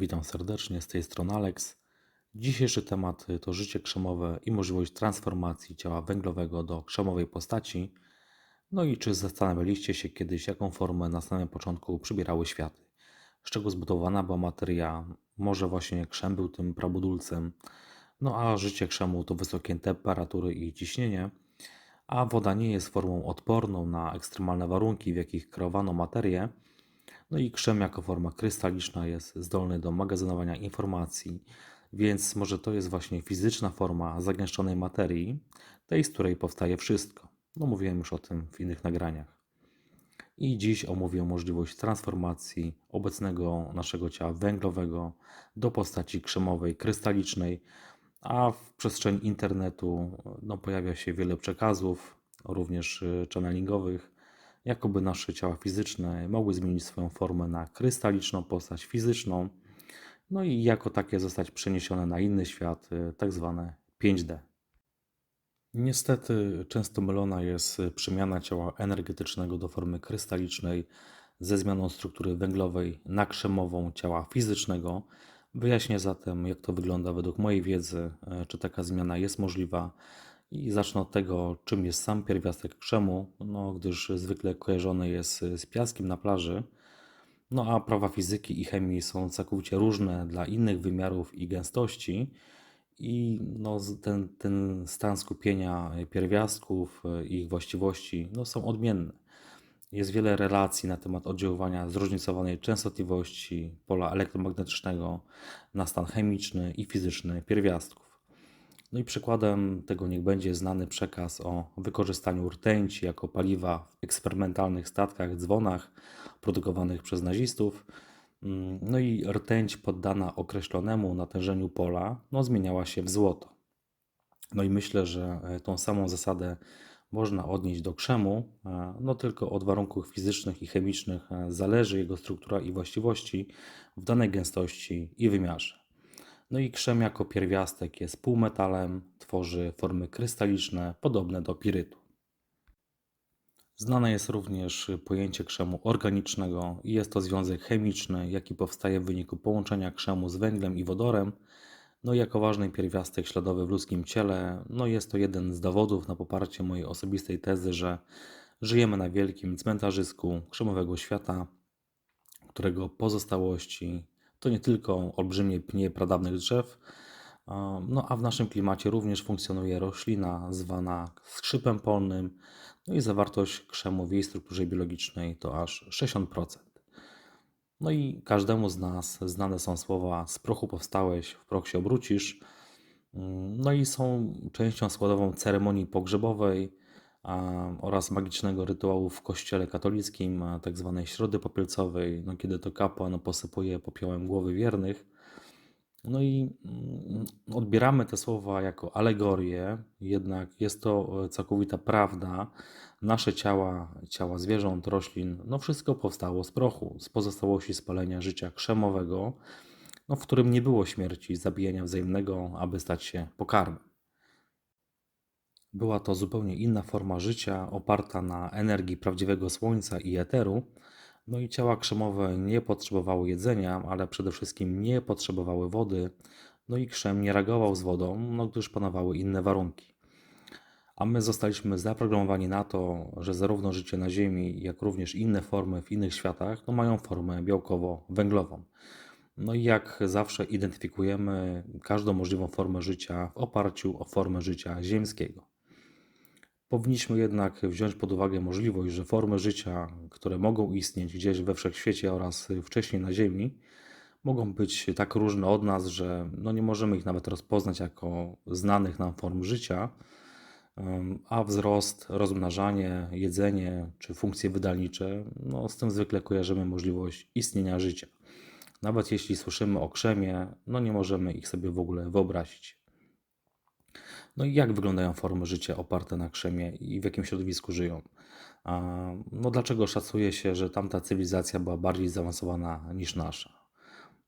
Witam serdecznie, z tej strony Alex. Dzisiejszy temat to życie krzemowe i możliwość transformacji ciała węglowego do krzemowej postaci. No i czy zastanawialiście się kiedyś, jaką formę na samym początku przybierały światy? Z czego zbudowana była materia? Może właśnie krzem był tym prabudulcem? No a życie krzemu to wysokie temperatury i ciśnienie, a woda nie jest formą odporną na ekstremalne warunki, w jakich kreowano materię. No i krzem jako forma krystaliczna jest zdolny do magazynowania informacji, więc może to jest właśnie fizyczna forma zagęszczonej materii, tej, z której powstaje wszystko. No mówiłem już o tym w innych nagraniach. I dziś omówię możliwość transformacji obecnego naszego ciała węglowego do postaci krzemowej, krystalicznej, a w przestrzeni internetu no, pojawia się wiele przekazów, również y, channelingowych, jakoby nasze ciała fizyczne mogły zmienić swoją formę na krystaliczną postać fizyczną, no i jako takie zostać przeniesione na inny świat, y, tak zwane 5D. Niestety często mylona jest przemiana ciała energetycznego do formy krystalicznej ze zmianą struktury węglowej na krzemową ciała fizycznego. Wyjaśnię zatem, jak to wygląda według mojej wiedzy, y, czy taka zmiana jest możliwa i zacznę od tego, czym jest sam pierwiastek krzemu, no, gdyż zwykle kojarzony jest z piaskiem na plaży. No a prawa fizyki i chemii są całkowicie różne dla innych wymiarów i gęstości. I no, ten, ten stan skupienia pierwiastków, e, ich właściwości no, są odmienne. Jest wiele relacji na temat oddziaływania zróżnicowanej częstotliwości pola elektromagnetycznego na stan chemiczny i fizyczny pierwiastków. No i przykładem tego niech będzie znany przekaz o wykorzystaniu rtęci jako paliwa w eksperymentalnych statkach, dzwonach produkowanych przez nazistów. Mm, No i rtęć poddana określonemu natężeniu pola no, zmieniała się w złoto. No i myślę, że e, tą samą zasadę można odnieść do krzemu, e, no tylko od warunków fizycznych i chemicznych e, zależy jego struktura i właściwości w danej gęstości i wymiarze. No i krzem jako pierwiastek jest półmetalem, tworzy formy krystaliczne podobne do pirytu. Znane jest również pojęcie krzemu organicznego i jest to związek chemiczny, jaki powstaje w wyniku połączenia krzemu z węglem i wodorem. No i jako ważny pierwiastek śladowy w ludzkim ciele, no jest to jeden z dowodów na poparcie mojej osobistej tezy, że żyjemy na wielkim cmentarzysku krzemowego świata, którego pozostałości to nie tylko olbrzymie pnie pradawnych drzew, no a w naszym klimacie również funkcjonuje roślina zwana skrzypem polnym, no i zawartość krzemu w jej strukturze biologicznej to aż 60%. No i każdemu z nas znane są słowa z prochu powstałeś, w proch się obrócisz. Mm, No i są częścią składową ceremonii pogrzebowej oraz magicznego rytuału w kościele katolickim, a, tak środy popielcowej, no, kiedy to kapłan posypuje popiołem głowy wiernych. No i mm, odbieramy te słowa jako alegorię, jednak jest to e, całkowita prawda. Nasze ciała, ciała zwierząt, roślin, no wszystko powstało z prochu, z pozostałości spalenia życia krzemowego, no w którym nie było śmierci, zabijania wzajemnego, aby stać się pokarmem. Była to zupełnie inna forma życia, oparta na energii prawdziwego słońca i eteru. No i ciała krzemowe nie potrzebowały jedzenia, ale przede wszystkim nie potrzebowały wody. No i krzem nie reagował z wodą, no gdyż panowały inne warunki. A my zostaliśmy zaprogramowani na to, że zarówno życie na Ziemi, jak również inne formy w innych światach, no mają formę białkowo-węglową. No i jak zawsze identyfikujemy każdą możliwą formę życia w oparciu o formę życia ziemskiego. Powinniśmy jednak wziąć pod uwagę możliwość, że formy życia, które mogą istnieć gdzieś we wszechświecie oraz wcześniej na Ziemi, mogą być tak różne od nas, że no nie możemy ich nawet rozpoznać jako znanych nam form życia, a wzrost, rozmnażanie, jedzenie czy funkcje wydalnicze, no z tym zwykle kojarzymy możliwość istnienia życia. Nawet jeśli słyszymy o krzemie, no nie możemy ich sobie w ogóle wyobrazić. No jak wyglądają formy życia oparte na krzemie i w jakim środowisku żyją? No dlaczego szacuje się, że tamta cywilizacja była bardziej zaawansowana niż nasza?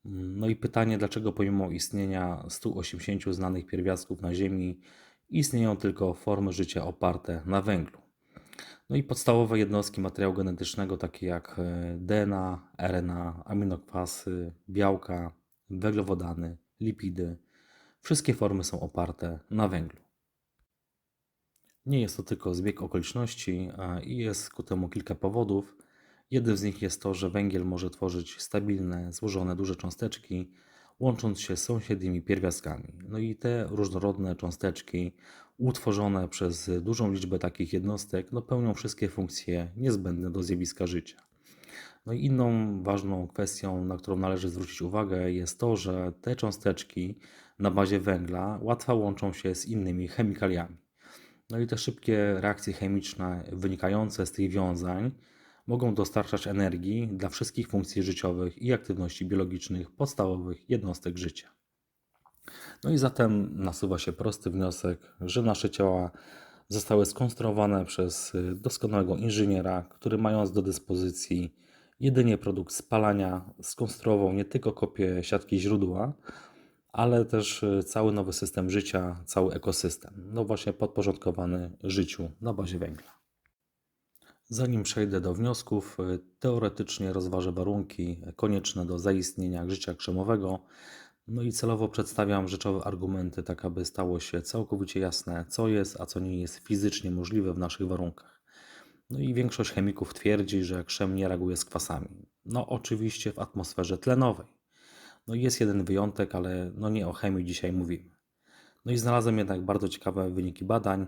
Mm, No i pytanie, dlaczego pomimo istnienia 180 znanych pierwiastków na Ziemi, istnieją tylko formy życia oparte na węglu? No i podstawowe jednostki materiału genetycznego, takie jak e, DNA, RNA, aminokwasy, białka, węglowodany, lipidy. Wszystkie formy są oparte na węglu. Nie jest to tylko zbieg okoliczności a i jest ku temu kilka powodów. Jednym z nich jest to, że węgiel może tworzyć stabilne, złożone duże cząsteczki, łącząc się z sąsiednimi pierwiastkami. No i te różnorodne cząsteczki, utworzone przez dużą liczbę takich jednostek, no pełnią wszystkie funkcje niezbędne do zjawiska życia. No i inną ważną kwestią, na którą należy zwrócić uwagę, jest to, że te cząsteczki na bazie węgla łatwo łączą się z innymi chemikaliami. No i te szybkie reakcje chemiczne wynikające z tych wiązań mogą dostarczać energii dla wszystkich funkcji życiowych i aktywności biologicznych podstawowych jednostek życia. No i zatem nasuwa się prosty wniosek, że nasze ciała zostały skonstruowane przez doskonałego inżyniera, który mając do dyspozycji jedynie produkt spalania, skonstruował nie tylko kopię siatki źródła, ale też cały nowy system życia, cały ekosystem, no właśnie podporządkowany życiu na bazie węgla. Zanim przejdę do wniosków, teoretycznie rozważę warunki konieczne do zaistnienia życia krzemowego, no i celowo przedstawiam rzeczowe argumenty, tak aby stało się całkowicie jasne, co jest, a co nie jest fizycznie możliwe w naszych warunkach. No i większość chemików twierdzi, że krzem nie reaguje z kwasami. No oczywiście w atmosferze tlenowej. No jest jeden wyjątek, ale no nie o chemii dzisiaj mówimy. No i znalazłem jednak bardzo ciekawe wyniki badań,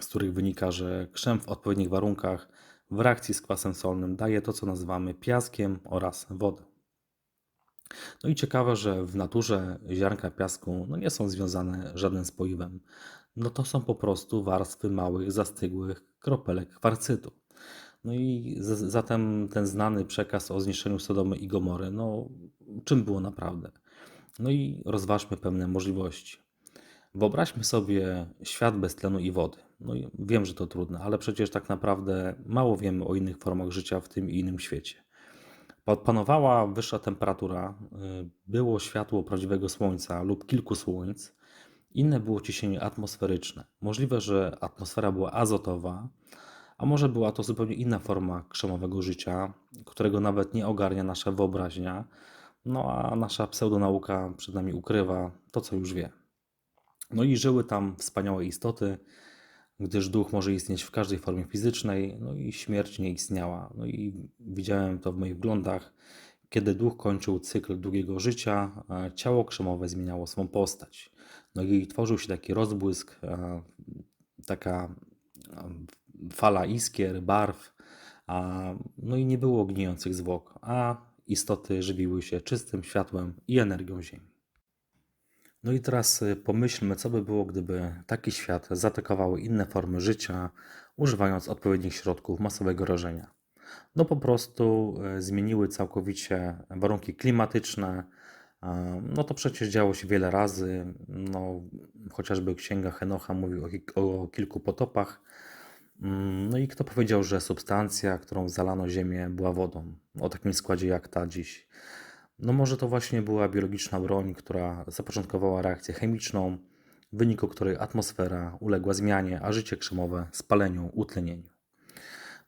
z których wynika, że krzem w odpowiednich warunkach w reakcji z kwasem solnym daje to, co nazywamy piaskiem oraz wodę. No i ciekawe, że w naturze ziarnka piasku no nie są związane żadnym spoiwem. No to są po prostu warstwy małych, zastygłych kropelek kwarcytu. No i z, zatem ten znany przekaz o zniszczeniu Sodomy i Gomory, no czym było naprawdę? No i rozważmy pewne możliwości. Wyobraźmy sobie świat bez tlenu i wody. No i wiem, że to trudne, ale przecież tak naprawdę mało wiemy o innych formach życia w tym i innym świecie. Panowała wyższa temperatura, y, było światło prawdziwego słońca lub kilku słońc, inne było ciśnienie atmosferyczne. Możliwe, że atmosfera była azotowa, a może była to zupełnie inna forma krzemowego życia, którego nawet nie ogarnia nasza wyobraźnia, no a nasza pseudonauka przed nami ukrywa to, co już wie. No i żyły tam wspaniałe istoty, gdyż duch może istnieć w każdej formie fizycznej, no i śmierć nie istniała. No i widziałem to w moich wglądach, kiedy duch kończył cykl długiego życia, ciało krzemowe zmieniało swą postać. No i tworzył się taki rozbłysk, taka fala iskier, barw, no i nie było gnijących zwłok, a istoty żywiły się czystym światłem i energią Ziemi. No i teraz y, pomyślmy, co by było, gdyby taki świat zaatakowały inne formy życia, używając odpowiednich środków masowego rażenia. No po prostu y, zmieniły całkowicie warunki klimatyczne. No to przecież działo się wiele razy. No, chociażby księga Henocha mówi o kilku potopach. Mm, no i kto powiedział, że substancja, którą zalano Ziemię, była wodą? O takim składzie jak ta dziś. No może to właśnie była biologiczna broń, która zapoczątkowała reakcję chemiczną, w wyniku której atmosfera uległa zmianie, a życie krzemowe spaleniu, utlenieniu.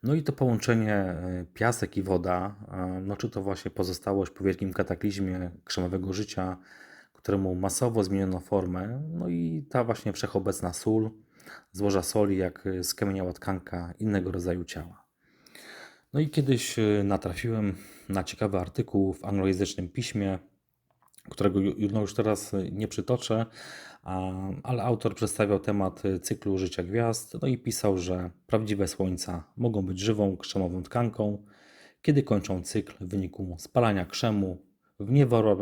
No i to połączenie e, piasek i woda, e, no czy to właśnie pozostałość po wielkim kataklizmie krzemowego życia, któremu masowo zmieniono formę, no i ta właśnie wszechobecna sól, złoża soli jak skamieniała tkanka innego rodzaju ciała. No i kiedyś y, natrafiłem na ciekawy artykuł w anglojęzycznym piśmie, którego no już teraz y, nie przytoczę, ale autor przedstawiał temat cyklu życia gwiazd, no i pisał, że prawdziwe słońca mogą być żywą krzemową tkanką, kiedy kończą cykl w wyniku spalania krzemu w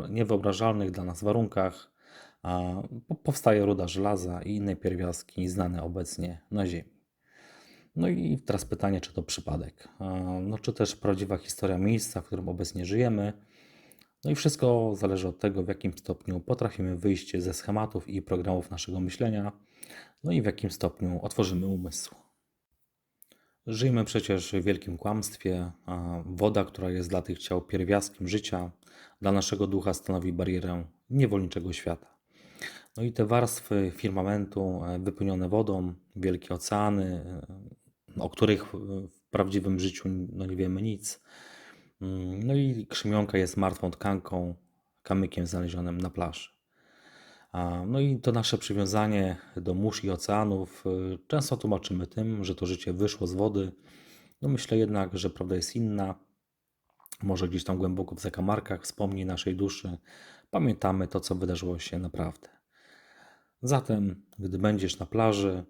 niewyobrażalnych dla nas warunkach, powstaje ruda żelaza i inne pierwiastki znane obecnie na Ziemi. No i teraz pytanie, czy to przypadek, no czy też prawdziwa historia miejsca, w którym obecnie żyjemy. No i wszystko zależy od tego, w jakim stopniu potrafimy wyjść ze schematów i programów naszego myślenia, no i w jakim stopniu otworzymy umysł. Żyjemy przecież w wielkim kłamstwie. Woda, która jest dla tych ciał pierwiastkiem życia, dla naszego ducha stanowi barierę niewolniczego świata. No i te warstwy firmamentu e, wypełnione wodą, wielkie oceany, e, o których w prawdziwym życiu no nie wiemy nic. Mm, no i krzemionka jest martwą tkanką, kamykiem znalezionym na plaży. No i to nasze przywiązanie do mórz i oceanów y, często tłumaczymy tym, że to życie wyszło z wody. No myślę jednak, że prawda jest inna. Może gdzieś tam głęboko w zakamarkach wspomnień naszej duszy pamiętamy to, co wydarzyło się naprawdę. Zatem, gdy będziesz na plaży,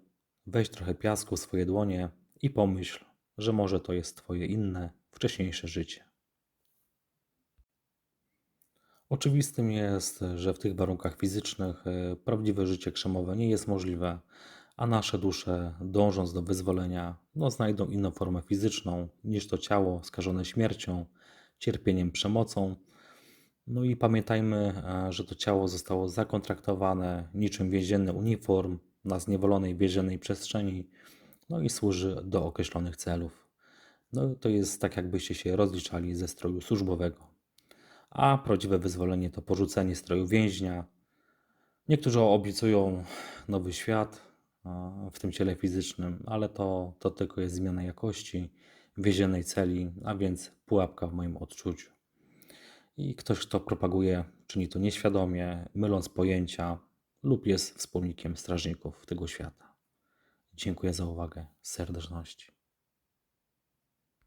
weź trochę piasku w swoje dłonie i pomyśl, że może to jest Twoje inne, wcześniejsze życie. Oczywistym jest, że w tych warunkach fizycznych e, prawdziwe życie krzemowe nie jest możliwe, a nasze dusze, dążąc do wyzwolenia, no, znajdą inną formę fizyczną niż to ciało skażone śmiercią, cierpieniem, przemocą. No i pamiętajmy, e, że to ciało zostało zakontraktowane niczym więzienny uniform na zniewolonej więziennej przestrzeni, no i służy do określonych celów. No to jest tak, jakbyście się rozliczali ze stroju służbowego a prawdziwe wyzwolenie to porzucenie stroju więźnia. Niektórzy obiecują nowy świat w tym ciele fizycznym, ale to, to tylko jest zmiana jakości więziennej celi, a więc pułapka w moim odczuciu. I ktoś, kto propaguje, czyni to nieświadomie, myląc pojęcia lub jest wspólnikiem strażników tego świata. Dziękuję za uwagę serdeczności.